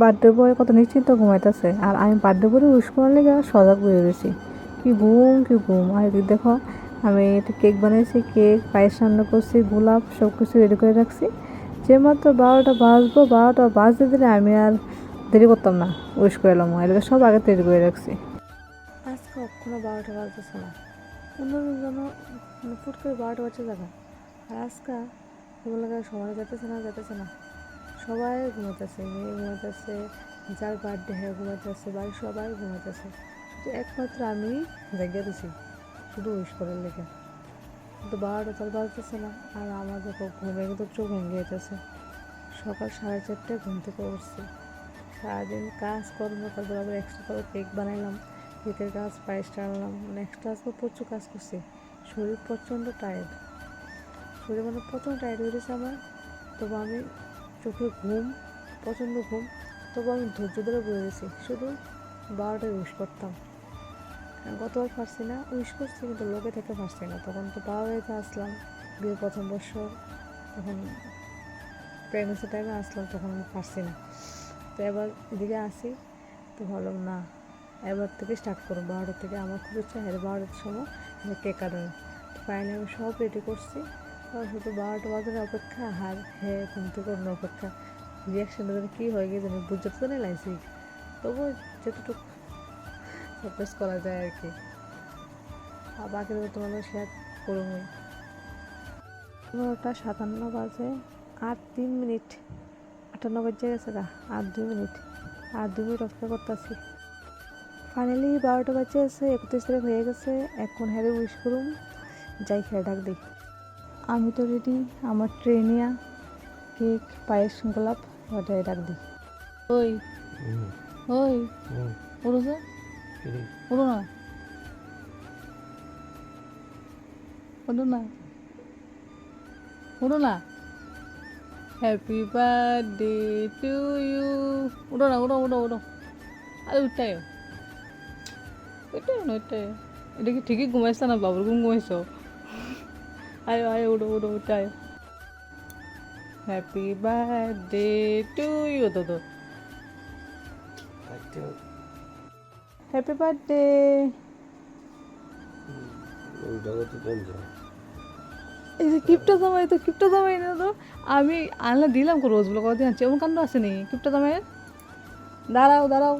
Birthday boy কত নিশ্চিন্ত ঘুমাইতেছে। আর আমি বার্থডে বয় উইশ করার লেগে সজাগ হয়ে গেছি কি ঘুম কি ঘুম। আর এদিকে দেখো, আমি একটা কেক বানিয়েছি কেক, পায়েস রান্না করছি, গোলাপ সব কিছু রেডি করে রাখছি। যে মাত্র বারোটা বাজবো, বারোটা বাজতে দিলে আমি আর দেরি করতাম না, উইশ করে এলাম। এদিকে সব আগে তৈরি করে রাখছি। আজকে কখনো বারোটা বাজতেছে না। অন্যদিন যেন মানে ফুট করে বারোটা বাজতে যাবে। আর আজকে সময় যেতেছে না যেতেছে না। সবাই ঘুমাতেছে মেয়ে ঘুমাতেছে যার বার্থডে হ্যাঁ ঘুমাতেছে বাড়ির সবাই ঘুমাতেছে শুধু একমাত্র আমি জায়গা দিছি, শুধু উইশ করার লেগে। কিন্তু বারোটা তার বাজতেছে না, আর আমার দেখো ঘুমে কিন্তু চোখ ভেঙে যেতেছে সকাল সাড়ে চারটায় ঘুম থেকে উঠছি। সারাদিন কাজ কর্ম তারপর আবার এক্সট্রা করে কেক বানাইলাম কেকের কাজ পায়েস টানলাম মানে এক্সট্রা আজকে প্রচুর কাজ করছি। শরীর প্রচণ্ড টায়ার্ড শরীর মানে প্রচণ্ড টায়ার্ড হয়ে গেছে আমার, তবু আমি চোখে ঘুম, প্রচণ্ড ঘুম। তবু আমি ধৈর্য ধরে বয়ে গেছি শুধু বারোটায় উইশ করতাম। গতবার পারছি না উইশ করছি কিন্তু লোকে থেকে পারছি না। তখন তো বাড়িতে আসলাম, বিয়ের প্রথম বছর। তখন প্রেগনেন্সি টাইমে আসলাম, তখন আমি পারছি না। তো এবার এদিকে আসি, তো ভাবলাম, না, এবার থেকে স্টার্ট করুন বারোটার থেকে আমার খুব ইচ্ছা হ্যাঁ বারোটার সময় কেক কাটানো ফাইনালি আমি সব রেডি করছি। শুধু বারোটা বাজার অপেক্ষা আর হ্যাঁ থেকে অন্য অপেক্ষা। রিয়াকশনটা যেন কী হয়ে আমি বুঝতে তো নেই লাইছি তবুও যতটুকু সারপ্রাইজ করা যায় আর কি। আর বাকিটা তোমাদের শেয়ার করুন এগারোটা সাতান্ন বাজে, আর তিন মিনিট, আটান্ন বাজে গেছে গা, আর দুই মিনিট, আর দুই মিনিট অপেক্ষা করতেছি। ফাইনালি বারোটা বাজে আছে একত্রিশ তারিখ হয়ে গেছে, এখন হ্যারে উইশ করুন যাই খেয়ে ডাক দিই আমি তো রেডি আমার ট্রেনিয়া কেক পায়েস গোলাপ ওটাই ডাক দিই ওই ওই উড়ো যে উড়ো না। উড়ো না। উড়ো না। হ্যাপি বার্থডে টু ইউ উড়ো না উড়ো উড়ো উড়ো। আরে উঠটাই ওইটাই না ওইটাই এটা কি ঠিকই ঘুমাইছো না? বাবুর ঘুম ঘুমাইছো? আয় আয় উড়ো উড়ো উঠায় হ্যাপি বার্থডে টু ইউ তো তো হ্যাপি বার্থডে এই যে কিপটা জামাই তো কিপটা জামাই না তো? আমি আনলে দিলাম কো রোজগুলো কদিন আনছি এমন কাণ্ড আসেনি কিপটা জামাইয়ের দাঁড়াও দাঁড়াও।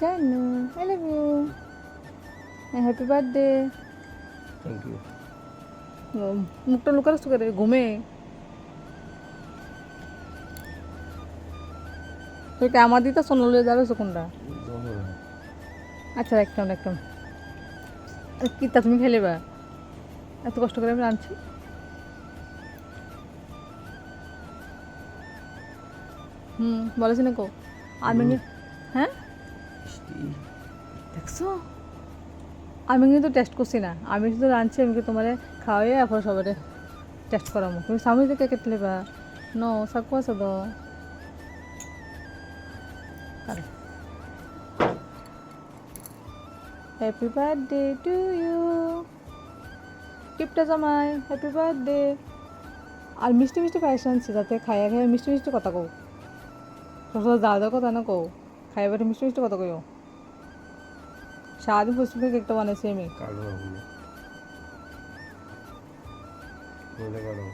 জানু I love you happy birthday thank you মুখটা লুকাচ্ছ করে ঘুমে। তুইটা আমার দিতে সোনালে যাবে কোনটা? আচ্ছা একদম একদম কিতা তুমি খেলে বা। এত কষ্ট করে আমি রাঁধছি। হুম বলেছি না কো। কিন্তু- হ্যাঁ? দেখছ? আমি কিন্তু টেস্ট করছি না। আমি শুধু রাঁধছি আমি তোমার খাওয়াই এরপর সবারে টেস্ট করামো তুমি স্বামী থেকে কেটে বা ন সাকু আছে তো। হ্যাপি বার্থডে টু ইউ গিফটটা জামাই হ্যাপি বার্থডে আর মিষ্টি মিষ্টি পায়েস আনছি যাতে খাইয়া খাইয়া মিষ্টি মিষ্টি কথা কও। যা যা কথা না কও। খাইয়া বেটে মিষ্টি মিষ্টি কথা কইও। বানাইছি আমি কালো মনে করো